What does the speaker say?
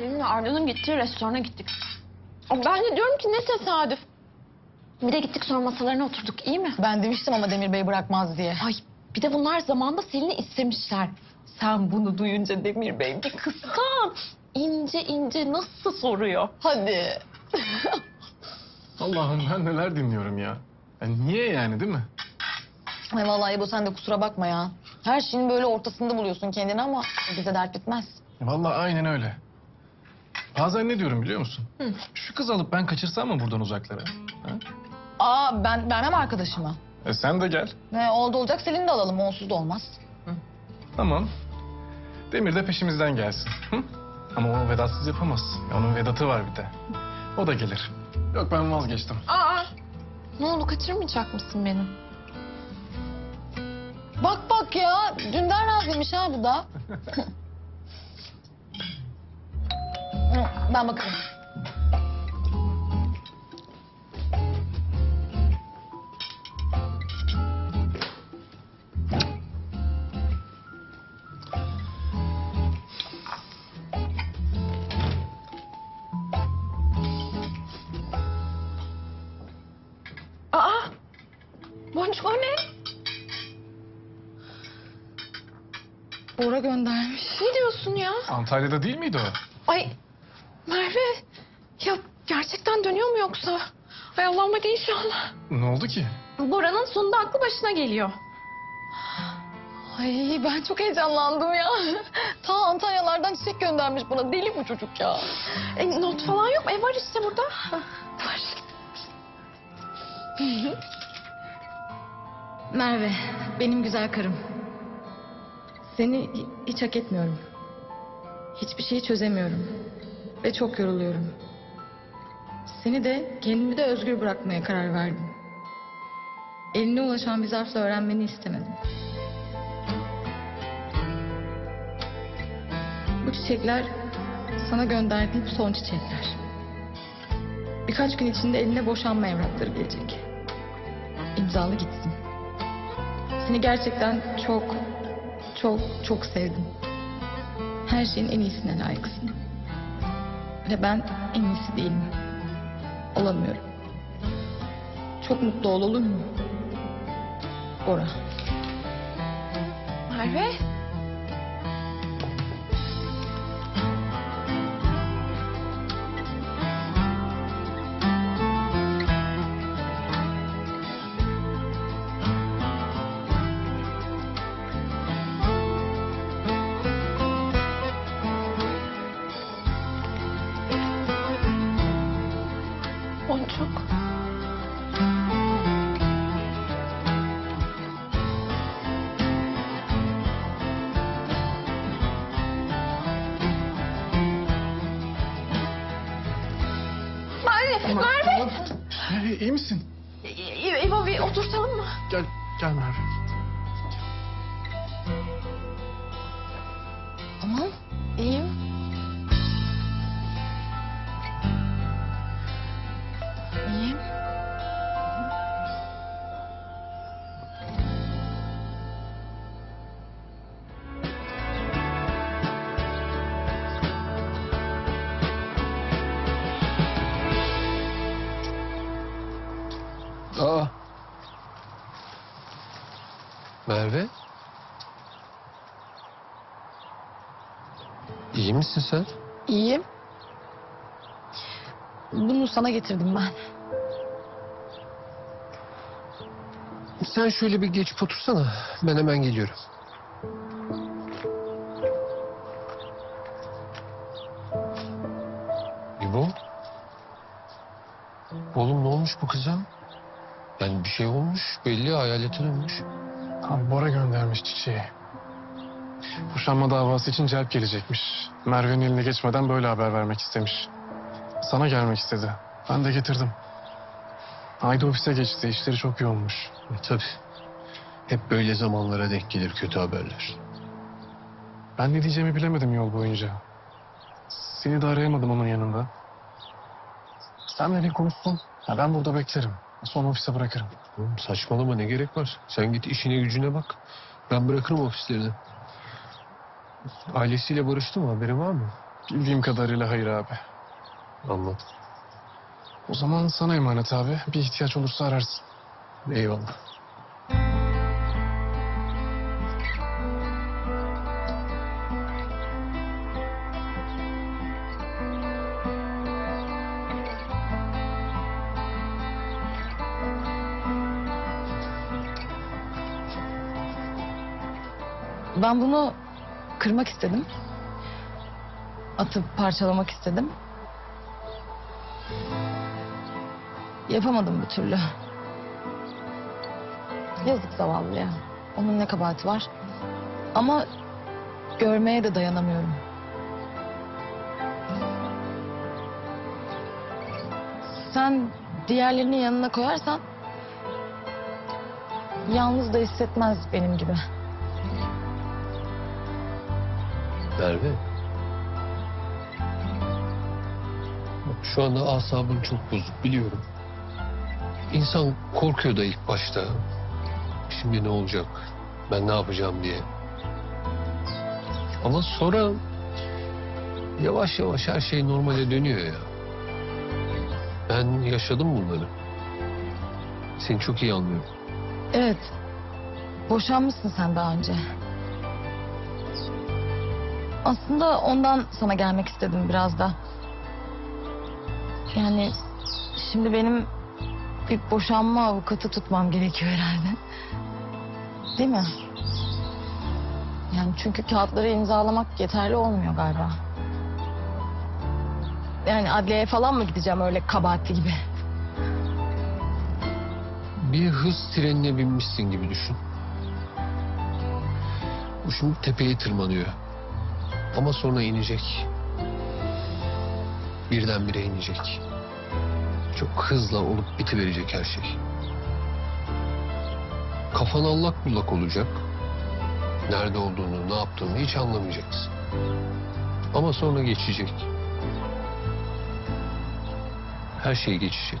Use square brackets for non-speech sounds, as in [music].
Seninle Arda'nın gittiği restorana gittik. Ben de diyorum ki ne tesadüf. Bir de gittik sonra masalarına oturduk iyi mi? Ben demiştim ama Demir Bey bırakmaz diye. Ay bir de bunlar zamanında Selin'i istemişler. Sen bunu duyunca Demir Bey bir kıskan. İnce ince nasıl soruyor? Hadi. [laughs] Allah'ım ben neler dinliyorum ya. ya niye yani değil mi? Ay vallahi bu sen de kusura bakma ya. Her şeyin böyle ortasında buluyorsun kendini ama bize dert bitmez. Vallahi aynen öyle. Bazen ne diyorum biliyor musun? Şu kızı alıp ben kaçırsam mı buradan uzaklara? Ha? Aa ben vermem arkadaşıma. E sen de gel. Ne oldu olacak Selin'i de alalım onsuz da olmaz. Tamam. Demir de peşimizden gelsin. Hı? Ama o vedatsız yapamaz. Ya Onun vedatı var bir de. O da gelir. Yok ben vazgeçtim. Aa ne oldu kaçırmayacak mısın beni? Bak bak ya dünden razıymış ha bu da. [laughs] ben bakarım. Aa Boncuk o ne? Bora göndermiş. Ne diyorsun ya? Antalya'da değil miydi o? Ay Merve ya gerçekten dönüyor mu yoksa? Ay Allah'ım hadi inşallah. Ne oldu ki? Bora'nın sonunda aklı başına geliyor. Ay ben çok heyecanlandım ya. Ta Antalyalardan çiçek göndermiş bana. Deli bu çocuk ya. E, not falan yok mu? E var işte burada. Var. Merve, benim güzel karım. Seni hiç hak etmiyorum. Hiçbir şeyi çözemiyorum. Ve çok yoruluyorum. Seni de kendimi de özgür bırakmaya karar verdim. Eline ulaşan bir zarfla öğrenmeni istemedim. Bu çiçekler sana gönderdiğim son çiçekler. Birkaç gün içinde eline boşanma evrakları gelecek. İmzalı gitsin. Seni gerçekten çok, çok, çok sevdim. Her şeyin en iyisine layıksın. Ve ben en iyisi değilim. Olamıyorum. Çok mutlu ol olur mu? Bora. Merve. Boncuk. Merve, Merve. Merve iyi misin? İbo bir oturtalım mı? Gel, gel Merve. Tamam. Aa. Merve. İyi misin sen? İyiyim. Bunu sana getirdim ben. Sen şöyle bir geçip otursana. Ben hemen geliyorum. İbo. Oğlum ne olmuş bu kıza? Yani bir şey olmuş. Belli hayalete dönmüş. Abi Bora göndermiş çiçeği. Boşanma davası için celp gelecekmiş. Merve'nin eline geçmeden böyle haber vermek istemiş. Sana gelmek istedi. Ben de getirdim. Haydi ofise geçti. İşleri çok yoğunmuş. E, tabii. Hep böyle zamanlara denk gelir kötü haberler. Ben ne diyeceğimi bilemedim yol boyunca. Seni de arayamadım onun yanında. Sen beni konuşsun. Ya ben burada beklerim. Sonra ofise bırakırım. Oğlum saçmalama ne gerek var? Sen git işine gücüne bak. Ben bırakırım ofislerini. Ailesiyle barıştı mı haberin var mı? Bildiğim kadarıyla hayır abi. Anladım. O zaman sana emanet abi. Bir ihtiyaç olursa ararsın. Eyvallah. Ben bunu kırmak istedim. Atıp parçalamak istedim. Yapamadım bir türlü. Yazık zavallıya. Onun ne kabahati var. Ama görmeye de dayanamıyorum. Sen diğerlerini yanına koyarsan yalnız da hissetmez benim gibi. Merve. Bak şu anda asabın çok bozuk biliyorum. İnsan korkuyor da ilk başta. Şimdi ne olacak? Ben ne yapacağım diye. Ama sonra yavaş yavaş her şey normale dönüyor ya. Ben yaşadım bunları. Seni çok iyi anlıyorum. Evet. Boşanmışsın sen daha önce. Aslında ondan sana gelmek istedim biraz da. Yani şimdi benim bir boşanma avukatı tutmam gerekiyor herhalde. Değil mi? Yani çünkü kağıtları imzalamak yeterli olmuyor galiba. Yani adliyeye falan mı gideceğim öyle kabahatli gibi? Bir hız trenine binmişsin gibi düşün. Şimdi tepeye tırmanıyor. Ama sonra inecek. Birdenbire inecek. Çok hızla olup bitiverecek her şey. Kafan allak bullak olacak. Nerede olduğunu, ne yaptığını hiç anlamayacaksın. Ama sonra geçecek. Her şey geçecek.